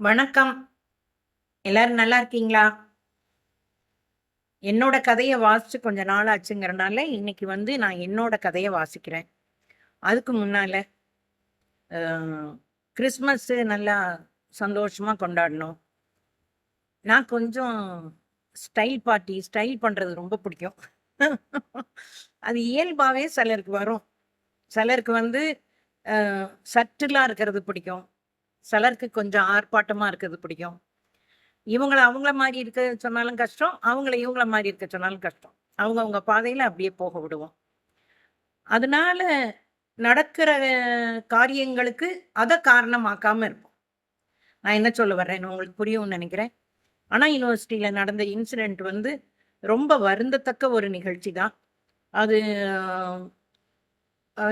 வணக்கம். எல்லாரும் நல்லா இருக்கீங்களா? என்னோட கதையை வாசிச்சு கொஞ்ச நாள் ஆச்சுங்கிறனால இன்னைக்கு வந்து நான் என்னோட கதையை வாசிக்கிறேன். அதுக்கு முன்னால கிறிஸ்மஸ்ஸு கிறிஸ்மஸ் நல்லா சந்தோஷமா கொண்டாடணும். நான் கொஞ்சம் ஸ்டைல் பார்ட்டி ஸ்டைல் பண்றது ரொம்ப பிடிக்கும். அது இயல்பாவே சிலருக்கு வரும். சிலருக்கு வந்து சட்டிலாக இருக்கிறது பிடிக்கும். சிலருக்கு கொஞ்சம் ஆர்ப்பாட்டமாக இருக்கிறது பிடிக்கும். இவங்களை அவங்கள மாதிரி இருக்க சொன்னாலும் கஷ்டம் அவங்கள இவங்கள மாதிரி இருக்க சொன்னாலும் கஷ்டம். அவங்க அவங்க பாதையில் அப்படியே போக விடுவோம். அதனால நடக்கிற காரியங்களுக்கு அதை காரணமாக்காமல் இருப்போம். நான் என்ன சொல்ல வர்றேன்னு உங்களுக்கு புரியும்னு நினைக்கிறேன். ஆனால் யூனிவர்சிட்டியில் நடந்த இன்சிடென்ட் வந்து ரொம்ப வருந்தத்தக்க ஒரு நிகழ்ச்சி தான் அது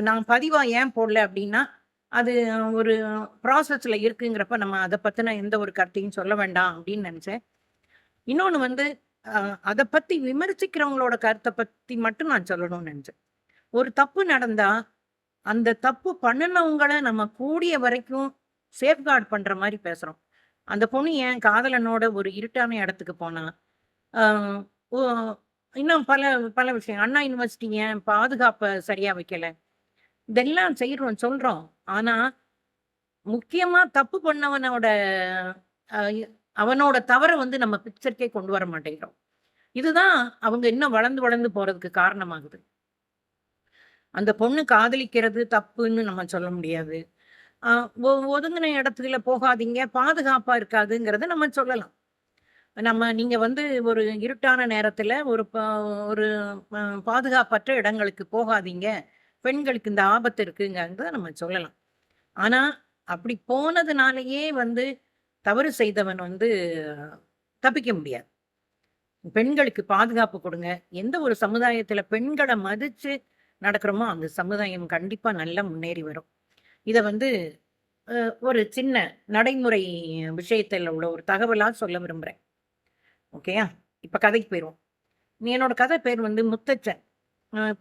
நான் பதிவாக ஏன் போடல அப்படின்னா அது ஒரு ப்ராசஸில் இருக்குங்கிறப்ப நம்ம அதை பற்றின எந்த ஒரு கருத்தையும் சொல்ல வேண்டாம் அப்படின்னு நினச்சேன். இன்னொன்று வந்து அதை பற்றி விமர்சிக்கிறவங்களோட கருத்தை பற்றி மட்டும் நான் சொல்லணும்னு நினச்சேன். ஒரு தப்பு நடந்தால் அந்த தப்பு பண்ணினவங்களை நம்ம கூடிய வரைக்கும் சேஃப்கார்டு பண்ணுற மாதிரி பேசுகிறோம் அந்த பொண்ணு ஏன் காதலனோட ஒரு இருட்டான இடத்துக்கு போனா ஓ- இன்னும் பல பல விஷயம். அண்ணா யூனிவர்சிட்டி ஏன் பாதுகாப்பை சரியாக வைக்கலை? இதெல்லாம் செய்யறோம் சொல்றோம். ஆனா முக்கியமா தப்பு பண்ணவனோட அவனோட தவறை வந்து நம்ம பிக்சருக்கே கொண்டு வர மாட்டேங்கிறோம். இதுதான் அவங்க இன்னும் வளர்ந்து வளர்ந்து போறதுக்கு காரணமாகுது. அந்த பொண்ணு காதலிக்கிறது தப்புன்னு நம்ம சொல்ல முடியாது. ஒ- ஒதுங்கின இடத்துல போகாதீங்க பாதுகாப்பா இருக்காதுங்கிறத நம்ம சொல்லலாம். நம்ம நீங்க வந்து ஒரு இருட்டான நேரத்துல ஒரு ப- ஒரு பாதுகாப்பற்ற இடங்களுக்கு போகாதீங்க. பெண்களுக்கு இந்த ஆபத்து இருக்குங்கிறத நம்ம சொல்லலாம். ஆனால் அப்படி போனதுனாலயே வந்து தவறு செய்தவன் வந்து தப்பிக்க முடியாது. பெண்களுக்கு பாதுகாப்பு கொடுங்க. எந்த ஒரு சமுதாயத்துல பெண்களை மதிச்சு நடக்கிறோமோ அந்த சமுதாயம் கண்டிப்பா நல்லா முன்னேறி வரும். இதை வந்து ஒரு சின்ன நடைமுறை விஷயத்தில் உள்ள ஒரு தகவலாக சொல்ல விரும்புகிறேன் ஓகேயா? இப்போ கதைக்கு போயிடுவோம் நீ என்னோட கதை பேர் வந்து முத்தச்சன்.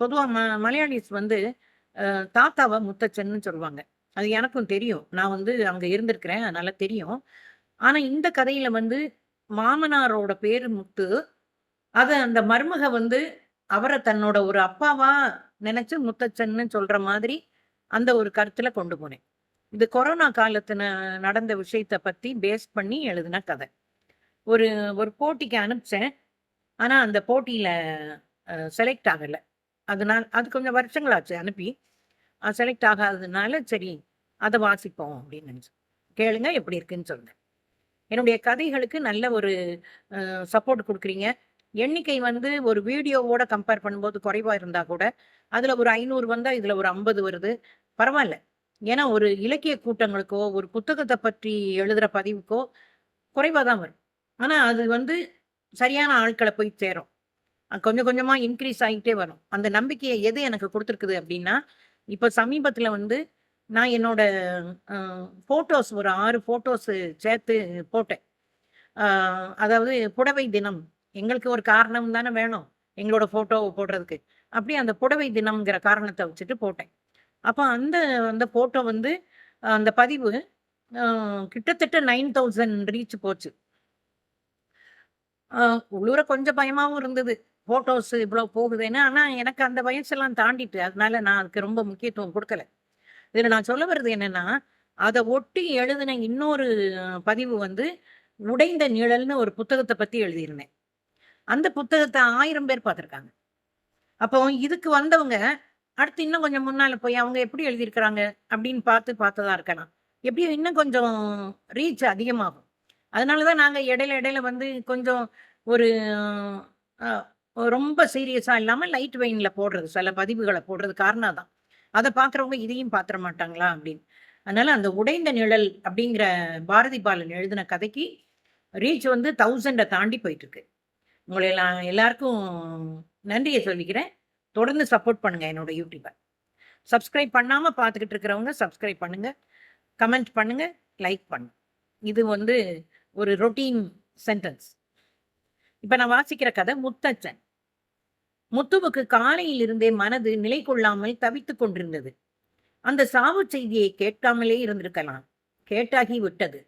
பொதுவாக ம மலையாளிஸ் வந்து தாத்தாவை முத்தச்சன்னு சொல்லுவாங்க அது எனக்கும் தெரியும். நான் வந்து அங்கே இருந்திருக்கிறேன். அதனால தெரியும். ஆனால் இந்த கதையில் வந்து மாமனாரோட பேர் முத்து. அதை அந்த மருமக வந்து அவரை தன்னோட ஒரு அப்பாவா நினைச்சு முத்தச்சன்னு சொல்ற மாதிரி அந்த ஒரு கருத்துல கொண்டு போனேன். இது கொரோனா காலத்துல நடந்த விஷயத்த பத்தி பேஸ் பண்ணி எழுதின கதை. ஒரு ஒரு போட்டிக்கு அனுப்பிச்சேன் ஆனா அந்த போட்டியில செலக்ட் ஆகலை. அதனால் அது கொஞ்சம் வருஷங்களாச்சு அனுப்பி. செலக்ட் ஆகாததுனால சரி அதை வாசிப்போம் அப்படின்னு நினைச்சேன் கேளுங்க எப்படி இருக்குன்னு சொன்னேன் என்னுடைய கதைகளுக்கு நல்ல ஒரு சப்போர்ட் கொடுக்குறீங்க. எண்ணிக்கை வந்து ஒரு வீடியோவோட கம்பேர் பண்ணும்போது குறைவாக இருந்தால் கூட அதில் ஒரு ஐநூறு வந்தால் இதில் ஒரு ஐம்பது வருது. பரவாயில்ல. ஏன்னா ஒரு இலக்கிய கூட்டங்களுக்கோ ஒரு புத்தகத்தை பற்றி எழுதுகிற பதிவுக்கோ குறைவாக தான் வரும். ஆனால் அது வந்து சரியான ஆட்களை போய் சேரும். கொஞ்சம் கொஞ்சமா இன்க்ரீஸ் ஆகிட்டே வரும். அந்த நம்பிக்கையை எது எனக்கு கொடுத்துருக்குது அப்படின்னா இப்போ சமீபத்துல வந்து நான் என்னோட ஃபோட்டோஸ் ஒரு ஆறு போட்டோஸ் சேர்த்து போட்டேன். அதாவது புடவை தினம். எங்களுக்கு ஒரு காரணம் தானே வேணும் எங்களோட ஃபோட்டோவை போடுறதுக்கு. அப்படி அந்த புடவை தினம்ங்கிற காரணத்தை வச்சுட்டு போட்டேன். அப்போ அந்த அந்த ஃபோட்டோ வந்து அந்த பதிவு கிட்டத்தட்ட நைன் தௌசண்ட் ரீச் போச்சு. உள்ளூர கொஞ்சம் பயமாகவும் இருந்தது. ஃபோட்டோஸ் இவ்வளோ போகுதுன்னு. ஆனால் எனக்கு அந்த வயசெல்லாம் தாண்டிட்டு அதனால நான் அதுக்கு ரொம்ப முக்கியத்துவம் கொடுக்கல. இதில் நான் சொல்ல வர்றது என்னன்னா அதை ஒட்டி எழுதின இன்னொரு பதிவு வந்து உடைந்த நிழல்னு ஒரு புத்தகத்தை பற்றி எழுதியிருந்தேன். அந்த புத்தகத்தை ஆயிரம் பேர் பார்த்துருக்காங்க. அப்போ இதுக்கு வந்தவங்க அடுத்து இன்னும் கொஞ்சம் முன்னால் போய் அவங்க எப்படி எழுதியிருக்கிறாங்க? அப்படின்னு பார்த்து பார்த்ததா இருக்கலாம். எப்படியும் இன்னும் கொஞ்சம் ரீச் அதிகமாகும். அதனால தான் நாங்கள் இடையில இடையில வந்து கொஞ்சம் ஒரு ரொம்ப சீரியஸாக இல்லாமல் லைட் வெயினில் போடுறது சில பதிவுகளை போடுறது காரணம் தான் அதை பார்க்குறவங்க இதையும் பார்த்துட மாட்டாங்களா அப்படின்னு. அதனால அந்த உடைந்த நிழல் அப்படிங்கிற பாரதி பாலன் எழுதின கதைக்கு ரீச் வந்து தௌசண்டை தாண்டி போயிட்டு இருக்கு உங்களை எல்லாம் எல்லாருக்கும் நன்றியை சொல்லிக்கிறேன். தொடர்ந்து சப்போர்ட் பண்ணுங்க என்னோட யூடியூப்பை சப்ஸ்கிரைப் பண்ணாமல் பார்த்துக்கிட்டு இருக்கிறவங்க சப்ஸ்கிரைப் பண்ணுங்க. கமெண்ட் பண்ணுங்க லைக் பண்ணுங்க. இது வந்து ஒரு ரொட்டீன் சென்டென்ஸ் இப்போ நான் வாசிக்கிற கதை முத்தச்சன். முத்துவுக்கு காலையிலிருந்தே மனது நிலை கொள்ளாமல் தவித்துக் கொண்டிருந்தது. அந்த சாவு செய்தியை கேட்காமலே இருந்திருக்கலாம். கேட்டாகி விட்டது.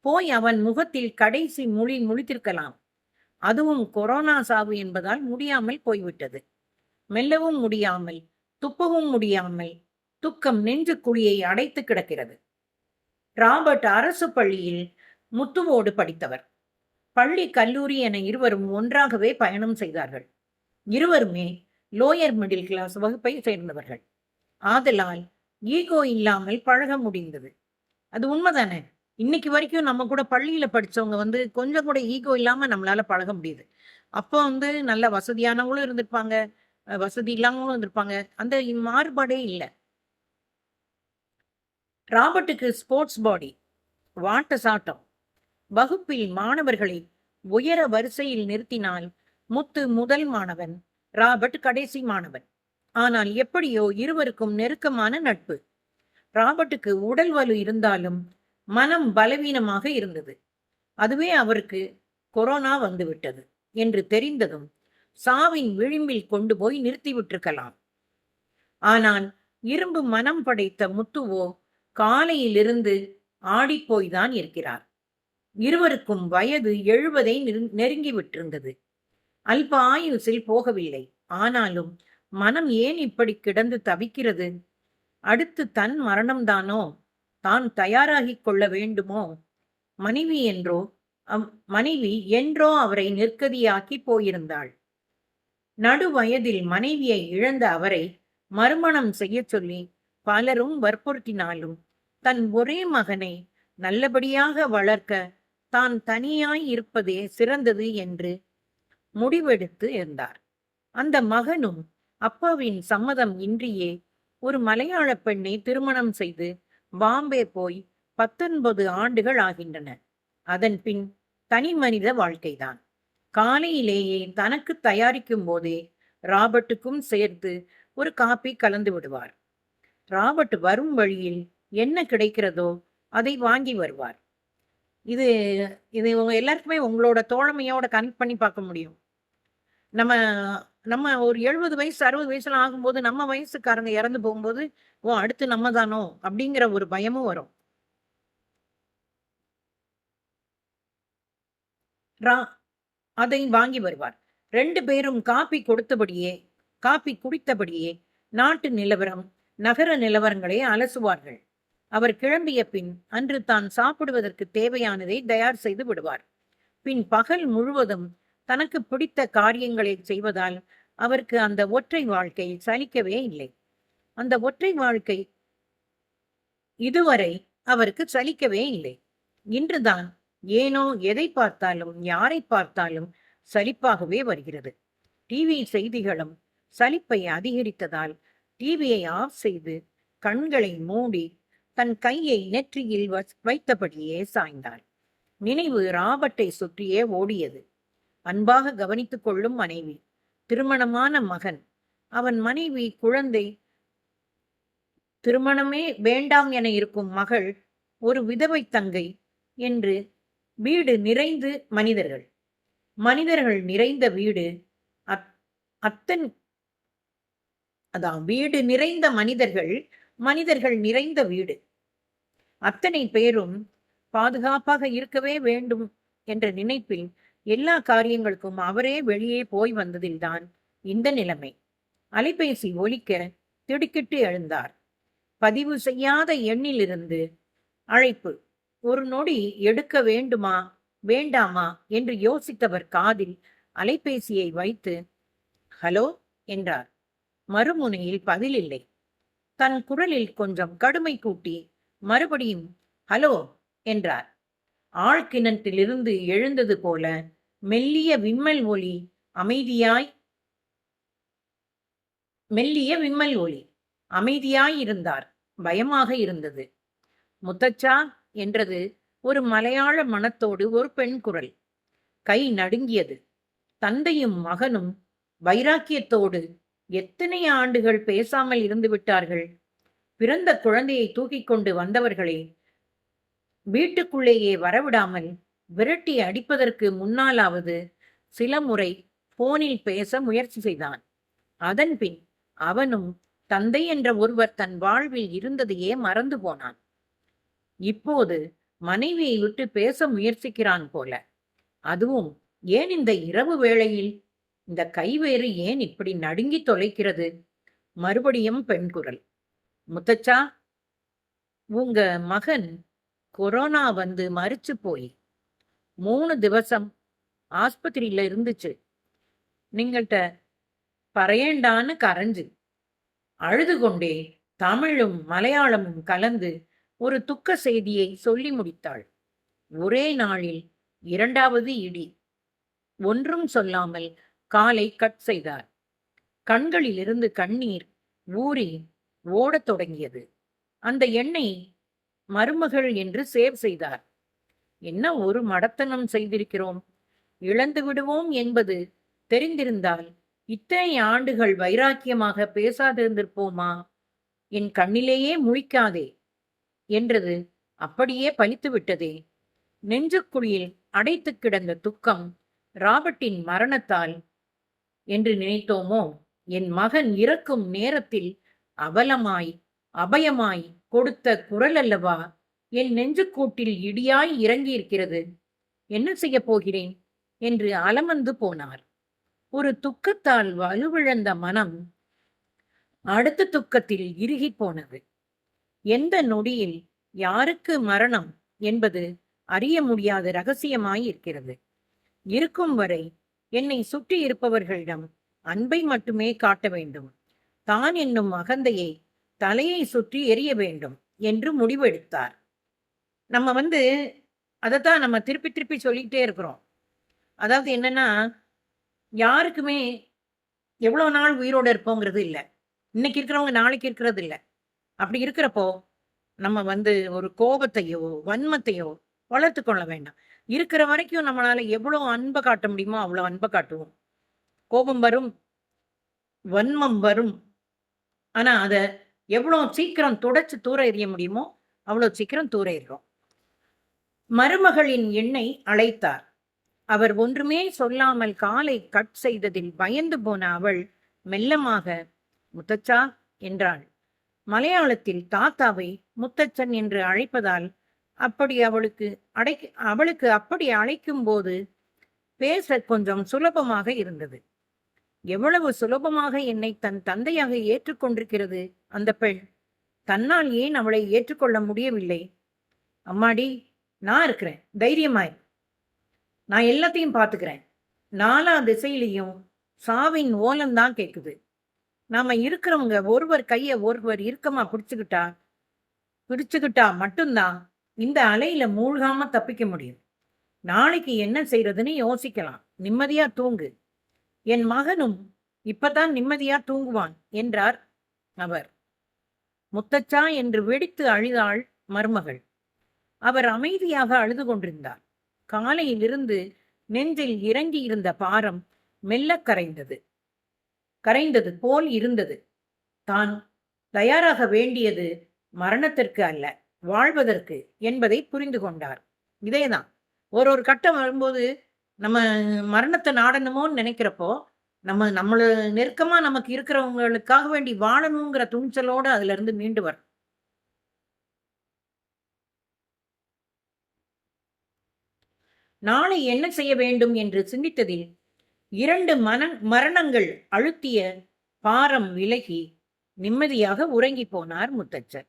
போய் அவன் முகத்தில் கடைசி மொழி முழித்திருக்கலாம். அதுவும் கொரோனா சாவு என்பதால் முடியாமல் போய்விட்டது. மெல்லவும் முடியாமல் துப்பவும் முடியாமல் துக்கம் நெஞ்சு குழியை அடைத்து கிடக்கிறது. ராபர்ட் அரசு பள்ளியில் முத்துவோடு படித்தவர். பள்ளி கல்லூரி என இருவரும் ஒன்றாகவே பயணம் செய்தார்கள். இருவருமே லோயர் மிடில் கிளாஸ் வகுப்பை சேர்ந்தவர்கள். ஆதலால் ஈகோ இல்லாமல் பழக முடிந்தது. அது உண்மைதானே? இன்னைக்கு வரைக்கும் நம்ம கூட பள்ளியில படிச்சவங்க வந்து கொஞ்சம் கூட ஈகோ இல்லாம நம்மளால பழக முடியுது. அப்போ வந்து நல்ல வசதியானவங்களும் இருந்திருப்பாங்க வசதி இல்லாமலும் இருந்திருப்பாங்க. அந்த மாறுபாடே இல்லை. ராபர்ட்டுக்கு ஸ்போர்ட்ஸ் பாடி வாட்ட சாட்டம். வகுப்பில் மாணவர்களை உயர வரிசையில் நிறுத்தினால் முத்து முதல் மாணவன் ராபர்ட் கடைசி மாணவன். ஆனால் எப்படியோ இருவருக்கும் நெருக்கமான நட்பு. ராபர்ட்டுக்கு உடல் வலு இருந்தாலும் மனம் பலவீனமாக இருந்தது. அதுவே அவருக்கு கொரோனா வந்துவிட்டது என்று தெரிந்ததும் சாவின் விளிம்பில் கொண்டு போய் நிறுத்திவிட்டிருக்கலாம். ஆனால் இரும்பு மனம் படைத்த முத்துவோ காலையிலிருந்து ஆடிப்போய்தான் இருக்கிறார். இருவருக்கும் வயது எழுபதை நெருங்கி விட்டிருந்தது அல்ப ஆயுசில் போகவில்லை. ஆனாலும் மனம் ஏன் இப்படி கிடந்து தவிக்கிறது? அடுத்து தன் மரணம்தானோ? தான் தயாராகிக் கொள்ள வேண்டுமோ? மனைவி என்றோ மனைவி என்றோ அவரை நிற்கதியாக்கி போயிருந்தாள். நடு வயதில் மனைவியை இழந்த அவரை மறுமணம் செய்யச் சொல்லி பலரும் வற்புறுத்தினாலும் தன் ஒரே மகனை நல்லபடியாக வளர்க்க தான் தனியாய் இருப்பதே சிறந்தது என்று முடிவெடுத்து இருந்தார். அந்த மகனும் அப்பாவின் சம்மதம் இன்றியே ஒரு மலையாள பெண்ணை திருமணம் செய்து பாம்பே போய் பத்தொன்பது ஆண்டுகள் ஆகின்றன. அதன் பின் தனி மனித வாழ்க்கைதான். காலையிலேயே தனக்கு தயாரிக்கும் போதே ராபர்ட்டுக்கும் சேர்த்து ஒரு காப்பி கலந்து விடுவார். ராபர்ட் வரும் வழியில் என்ன கிடைக்கிறதோ அதை வாங்கி வருவார். இது இது உங்க எல்லாருக்குமே உங்களோட தோழமையோட கனெக்ட் பண்ணி பார்க்க முடியும். நம்ம நம்ம ஒரு எழுபது வயசு அறுபது வயசுல ஆகும்போது நம்ம வயசுக்காரங்க இறந்து போகும்போது ஓ அடுத்து நம்ம தானோ? அப்படிங்கிற ஒரு பயமும் வரும். ரா- அதை வாங்கி வருவார். ரெண்டு பேரும் காப்பி கொடுத்தபடியே காப்பி குடித்தபடியே நாட்டு நிலவரம் நகர நிலவரங்களை அலசுவார்கள். அவர் கிளம்பிய பின் அன்று தான் சாப்பிடுவதற்கு தேவையானதை தயார் செய்து விடுவார். பின் பகல் முழுவதும் தனக்கு பிடித்த காரியங்களை செய்வதால் அவருக்கு அந்த ஒற்றை வாழ்க்கை சலிக்கவே இல்லை. அந்த ஒற்றை வாழ்க்கை இதுவரை அவருக்கு சலிக்கவே இல்லை. இன்றுதான் ஏனோ எதை பார்த்தாலும் யாரை பார்த்தாலும் சலிப்பாகவே வருகிறது. டிவி செய்திகளும் சலிப்பை அதிகரித்ததால் டிவியை ஆஃப் செய்து கண்களை மூடி தன் கையை நெற்றியில் வைத்தபடியே சாய்ந்தாள். நினைவு ராபர்ட்டை சுற்றியே ஓடியது. அன்பாக கவனித்துக் கொள்ளும் மனைவி. திருமணமான மகன். அவன் மனைவி குழந்தை. திருமணமே வேண்டாம் என இருக்கும் மகள் ஒரு விதவை தங்கை என்று வீடு நிறைந்து மனிதர்கள். மனிதர்கள் நிறைந்த வீடு அத்- அத்தன் அதான் வீடு நிறைந்த மனிதர்கள் மனிதர்கள் நிறைந்த வீடு. அத்தனை பேரும் பாதுகாப்பாக இருக்கவே வேண்டும் என்ற நினைப்பில் எல்லா காரியங்களுக்கும் அவரே வெளியே போய் வந்ததில்தான் இந்த நிலைமை. அலைபேசி ஒலிக்க திடுக்கிட்டு எழுந்தார். பதிவு செய்யாத எண்ணிலிருந்து அழைப்பு ஒரு நொடி எடுக்க வேண்டுமா வேண்டாமா? என்று யோசித்தவர் காதில் அலைபேசியை வைத்து ஹலோ என்றார். மறுமுனையில் பதில் இல்லை தன் குரலில் கொஞ்சம் கடுமை கூட்டி மறுபடியும் ஹலோ என்றார். ஆழ்கிணற்றிலிருந்து எழுந்தது போல மெல்லிய விம்மல் ஒளி அமைதியாய் மெல்லிய விம்மல் ஒளி அமைதியாய் இருந்தார். பயமாக இருந்தது. முத்தச்சா என்றது ஒரு மலையாள மனத்தோடு ஒரு பெண் குரல். கை நடுங்கியது. தந்தையும் மகனும் வைராக்கியத்தோடு எத்தனை ஆண்டுகள் பேசாமல் இருந்து விட்டார்கள் பிறந்த குழந்தையை தூக்கிக் கொண்டு வந்தவர்களே வீட்டுக்குள்ளேயே வரவிடாமல் விரட்டி அடிப்பதற்கு முன்னாலாவது சில முறை போனில் பேச முயற்சி செய்தான். அதன் பின் அவனும் தந்தை என்ற ஒருவர் தன் வாழ்வில் இருந்ததையே மறந்து போனான். இப்போது மனைவியை விட்டு பேச முயற்சிக்கிறான் போல. அதுவும் ஏன் இந்த இரவு வேளையில்? இந்த கைவேறு ஏன் இப்படி நடுங்கி தொலைக்கிறது? மறுபடியும் பெண் குரல். முத்தச்சா உங்க மகன் கொரோனா வந்து மறிச்சு போய். மூணு திவசம் ஆஸ்பத்திரியில இருந்துச்சு. நீங்கள்கிட்ட பறையேண்டான்னு கரைஞ்சு அழுது கொண்டே தமிழும் மலையாளமும் கலந்து ஒரு துக்க செய்தியை சொல்லி முடித்தாள். ஒரே நாளில் இரண்டாவது இடி. ஒன்றும் சொல்லாமல் காலை கட் செய்தார். கண்களிலிருந்து கண்ணீர் ஊறி ஓடத் தொடங்கியது. அந்த எண்ணெய் மருமகள் என்று சேவ் செய்தார். என்ன ஒரு மடத்தனம் செய்திருக்கிறோம்? இழந்து விடுவோம் என்பது தெரிந்திருந்தால் இத்தனை ஆண்டுகள் வைராக்கியமாக பேசாதிருந்திருப்போமா? என் கண்ணிலேயே முழிக்காதே என்றது அப்படியே பலித்து விட்டதே. நெஞ்சுக்குழியில் அடைத்து கிடந்த துக்கம் ராபர்ட்டின் மரணத்தால் என்று நினைத்தோமோ? என் மகன் இறக்கும் நேரத்தில் அவலமாய் அபயமாய் கொடுத்த குரல் அல்லவா என் நெஞ்சுக்கூட்டில் இடியாய் இறங்கியிருக்கிறது. என்ன செய்ய போகிறேன்? என்று அலமந்து போனார். ஒரு துக்கத்தால் வலுவிழந்த மனம் அடுத்த துக்கத்தில் இறுகி போனது. எந்த நொடியில் யாருக்கு மரணம் என்பது அறிய முடியாத ரகசியமாய் இருக்கிறது. இருக்கும் வரை என்னை சுற்றி இருப்பவர்களிடம் அன்பை மட்டுமே காட்ட வேண்டும். தான் என்னும் அகந்தையை தலையை சுற்றி எரிய வேண்டும் என்று முடிவெடுத்தார். நம்ம வந்து அதைத்தான் நம்ம திருப்பி திருப்பி சொல்லிக்கிட்டே இருக்கிறோம். அதாவது என்னன்னா யாருக்குமே எவ்வளோ நாள் உயிரோடு இருப்போங்கிறது இல்லை. இன்னைக்கு இருக்கிறவங்க நாளைக்கு இருக்கிறது இல்லை. அப்படி இருக்கிறப்போ நம்ம வந்து ஒரு கோபத்தையோ வன்மத்தையோ வளர்த்து கொள்ள வேண்டாம். இருக்கிற வரைக்கும் நம்மளால எவ்வளோ அன்பை காட்ட முடியுமோ அவ்வளோ அன்பை காட்டுவோம். கோபம் வரும் வன்மம் வரும். ஆனால் அதை எவ்வளோ சீக்கிரம் துடைச்சு தூர எறிய முடியுமோ அவ்வளோ சீக்கிரம் தூர எறிகிறோம். மருமகளின் எண்ணை அழைத்தார். அவர் ஒன்றுமே சொல்லாமல் காலை கட் செய்ததில் பயந்து போன அவள் மெல்லமாக முத்தச்சா என்றாள். மலையாளத்தில் தாத்தாவை முத்தச்சன் என்று அழைப்பதால் அப்படி அவளுக்கு அடை அவளுக்கு அப்படி அழைக்கும் போது பேச கொஞ்சம் சுலபமாக இருந்தது. எவ்வளவு சுலபமாக என்னை தன் தந்தையாக ஏற்றுக்கொண்டிருக்கிறது அந்த பெண். தன்னால் ஏன் அவளை ஏற்றுக்கொள்ள முடியவில்லை? அம்மாடி நான் இருக்கிறேன். தைரியமாய். நான் எல்லாத்தையும் பார்த்துக்கிறேன். நாலா திசையிலையும் சாவின் ஓலம்தான் கேட்குது. நாம இருக்கிறவங்க ஒருவர் கையை ஒருவர் இறுக்கமா பிடிச்சுக்கிட்டா பிடிச்சுக்கிட்டா மட்டும்தான் இந்த அலையில மூழ்காம தப்பிக்க முடியும். நாளைக்கு என்ன செய்யறதுன்னு யோசிக்கலாம். நிம்மதியா தூங்கு. என் மகனும் இப்பதான் நிம்மதியா தூங்குவான் என்றார் அவர். முத்தச்சா என்று வெடித்து அழுதாள் மருமகள். அவர் அமைதியாக அழுது கொண்டிருந்தார். காலையிலிருந்து நெஞ்சில் இறங்கி இருந்த பாரம் மெல்ல கரைந்தது. கரைந்தது போல் இருந்தது. தான் தயாராக வேண்டியது மரணத்திற்கு அல்ல வாழ்வதற்கு என்பதை புரிந்து கொண்டார். இதேதான். ஒரு ஒரு கட்டம் வரும்போது நம்ம மரணத்தை நாடணுமோன்னு நினைக்கிறப்போ நம்ம நம்மள நெருக்கமா நமக்கு இருக்கிறவங்களுக்காக வேண்டி வாழணுங்கிற துணிச்சலோட அதுல இருந்து மீண்டு வரும் நாளை என்ன செய்ய வேண்டும் என்று சிந்தித்ததில் இரண்டு மன மரணங்கள் அழுத்திய பாரம் விலகி நிம்மதியாக உறங்கி போனார் முத்தச்சர்.